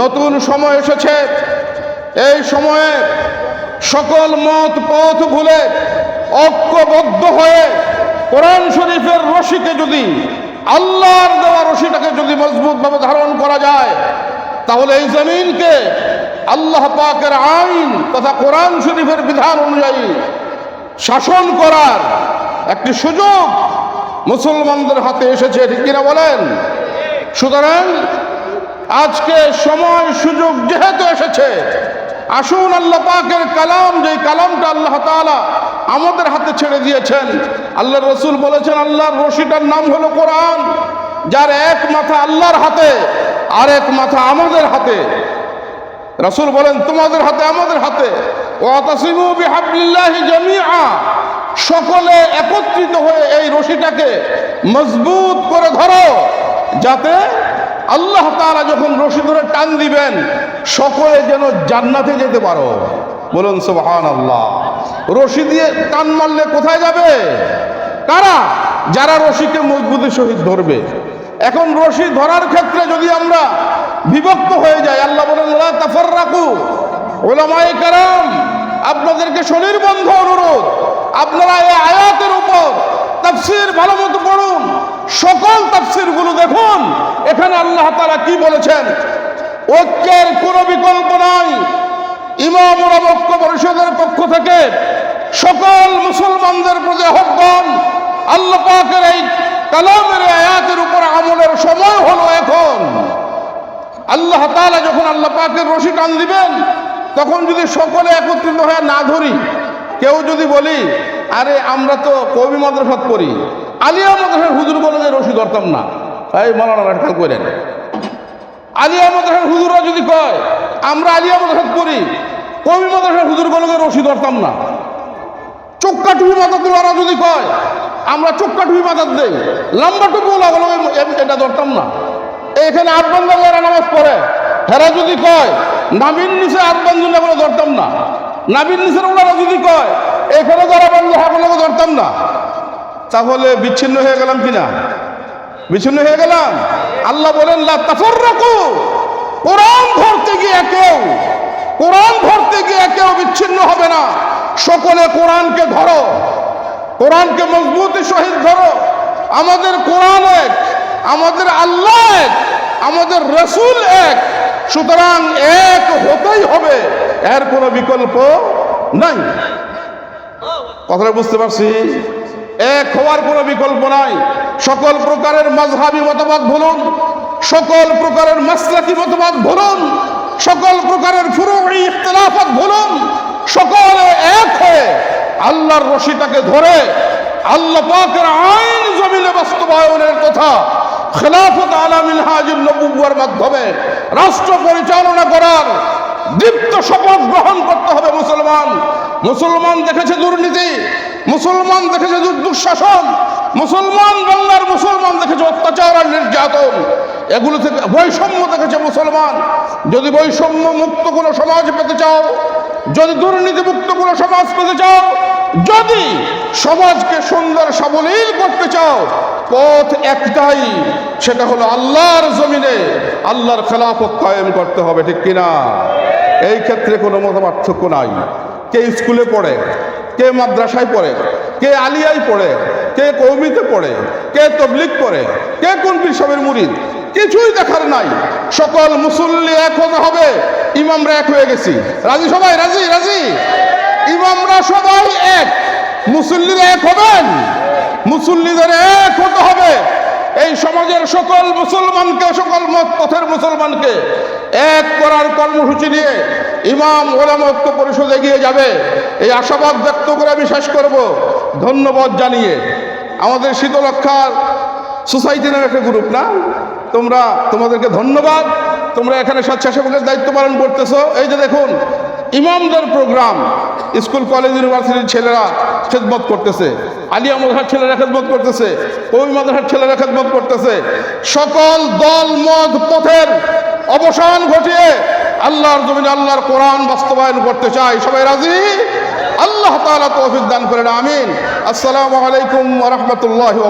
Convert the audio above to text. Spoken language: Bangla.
নতুন সময় এসেছে। এই সময়ে সকল মত পথ ভুলে ঐক্যবদ্ধ হয়ে কোরআন শরীফের রশিকে যদি, আল্লাহর দেওয়া রশিটাকে যদি মজবুতভাবে ধারণ করা যায়, তাহলে এই জমিনকে আল্লাহ পাকের আইন তথা কোরআন শরীফের বিধান অনুযায়ী শাসন করার একটি সুযোগ মুসলমানদের হাতে এসেছে, ঠিক কিনা বলেন? সুতরাং আজকে সময় সুযোগ যেহেতু এসেছে, আসুন আল্লাহ পাকের কালাম যে কালামটা আল্লাহ তাআলা আমাদের হাতে ছেড়ে দিয়েছেন আল্লাহ রসুল বলেছেন আল্লাহর রশিটার নাম হলো কোরআন, যার এক মাথা আল্লাহর হাতে, আর এক মাথা আমাদের হাতে। রসুল বলেন, তোমাদের হাতে আমাদের হাতে। সকলে একত্রিত হয়ে এই রশিটাকে মজবুত করে ধরো, যাতে আল্লাহ তাআলা যখন রশি ধরে টান দিবেন, সকলে যেন জান্নাতে যেতে পারো। বলুন সুবহান আল্লাহ রশি দিয়ে টান মারলে কোথায় যাবে? কারা? যারা রশিকে মজবুতের সহিত ধরবে। এখন রশি ধরার ক্ষেত্রে যদি আমরা বিভক্ত হয়ে যাই, আল্লাহ বলেন লা তাফাররাকু ওলামায়ে কারাম, আপনাদেরকে শরীর বন্ধ অনুরোধ, আপনারা এই আয়াতের উপর তাফসির ভালো সকল তাফসিরগুলো দেখুন। এখানে আল্লাহ তাআলা কি বলেছেন? ঐক্যের কোনো বিকল্প নাই। ইমাম ঐক্য পরিষদের পক্ষ থেকে সকল মুসলমানদের প্রতি আহ্বান, আল্লাহ পাকের এই কালামের আয়াতের উপর আমলের সময় হলো এখন। আল্লাহ তালা যখন আল্লাহ পাকের রশি টান দিবেন, তখন যদি সকলে একত্রিত হয়ে না ধরি, কেউ যদি বলি, আরে আমরা তো কবি মাদ্রাসাত পড়ি। আলিয়া মাদ্রাসার হুজুর বলে যে রশি ধরতাম না। এই মৌলানা খেয়াল করেন আলিয়া মাদ্রাসার হুজুররা যদি কয়, আমরা আলিয়া মাদ্রাসাত পড়ি কবি মাদ্রাসার হুজুর বলে যে রশি ধরতাম না। চোক্কা টুপি মাথা তোলারা যদি কয়, আমরা চোক্কা টুপি মাথার দেই লম্বা টুপি ওলা বলে এটা ধরতাম না। এখানে আট বান্ধব যারা নামাজ পড়ে হেরা যদি কয় নাবিন নিচে আট বান্ধব বলে ধরতাম না নাবিন নিচের ওনারা যদি কয়, এখানে যারা বন্ধু সকলকে ধরতাম না তাহলে বিচ্ছিন্ন হয়ে গেলাম কিনা? বিচ্ছিন্ন হয়ে গেলাম? আল্লাহ বলেন, লা তাফাররাকু। কোরআন ধরতে গিয়ে কেউ, কোরআন ধরতে গিয়ে কেউ বিচ্ছিন্ন হবে না। সকলে কোরআনকে ধরো, কোরআনকে মজবুতি সহিত ধরো। আমাদের কোরআন এক, আমাদের আল্লাহ এক, আমাদের রসুল এক। সুতরাং এক হতেই হবে, এর কোনো বিকল্প নাই। কথাটা বুঝতে পারছি? এক হওয়ার কোনো বিকল্প নাই। সকল প্রকারের মাঝহাবি মতবাদ বলুন সকল প্রকারের মাসলাকি মতবাদ বলুন সকল প্রকারের ফুরুই ইখতিলাফাত বলুন সকলে এক হয়ে আল্লাহর রশিটাকে ধরে আল্লাহ পাকের আইন জমিনে বাস্তবায়নের কথা খেলাফত আলামিন হাজির নবুয়ার মাধ্যমে রাষ্ট্র পরিচালনা করার দীপ্ত শপথ গ্রহণ করতে হবে মুসলমান। মুসলমান দেখেছে দুর্নীতি মুসলমান দেখেছে দুঃশাসন, মুসলমান বাংলার মুসলমান দেখেছে অত্যাচার আর নির্যাতন। এগুলো থেকে বৈষম্য দেখেছে মুসলমান। যদি বৈষম্য মুক্ত কোনো সমাজ পেতে চাও, যদি দুর্নীতি মুক্ত কোনো সমাজ পেতে চাও, যদি সমাজকে সুন্দর সাবলীল করতে চাও, পথ একটাই, সেটা হলো আল্লাহর জমিনে আল্লাহর খেলাফত কায়েম করতে হবে, ঠিক কিনা? এই ক্ষেত্রে কোনো মত পার্থক্য নাই। কে স্কুলে পড়ে কে মাদ্রাসায় পড়ে, কে আলিয়ায় পড়ে, কে কৌমিতে পড়ে, কে তবলিক পড়ে, কে কোন পিসবের মুরিদ, কিছুই দেখার নাই। সকল মুসল্লি এক হতে হবে, ইমামরা এক হয়ে গেছি। রাজি সবাই? রাজি? রাজি? ইমামরা সবাই এক। মুসল্লিরা এক হবেন। মুসল্লিদের এক হতে হবে এই সমাজের সকল মুসলমানকে, সকল মত পথের মুসলমানকে এক করার কর্মসূচি নিয়ে ইমাম ওলাম ঐক্য পরিষদ এগিয়ে যাবে। এই আশাবাদ ব্যক্ত করে আমি শেষ করব। ধন্যবাদ জানিয়ে আমাদের শীতলক্ষার সোসাইটি নামে একটা গ্রুপ, না? তোমরা, তোমাদেরকে ধন্যবাদ। তোমরা এখানে স্বেচ্ছাসেবকের দায়িত্ব পালন করতেছো। এই যে দেখুন, ইমামদের প্রোগ্রাম স্কুল, কলেজ, ইউনিভার্সিটির ছেলেরা খেদমত করতেছে। আলিয়া মদহার ছেলেরা খেদমত করতেছে, কবি মাদ্রাসার ছেলেরা খেদমত করতেছে। সকল দল, মত, পথের অবসান ঘটিয়ে আল্লাহর জমিনে আল্লাহর কোরআন বাস্তবায়ন করতে চাই। সবাই রাজি? আল্লাহ তাআলা তৌফিক দান করেন, আমিন। আসসালামু আলাইকুম রাহমাতুল্লাহি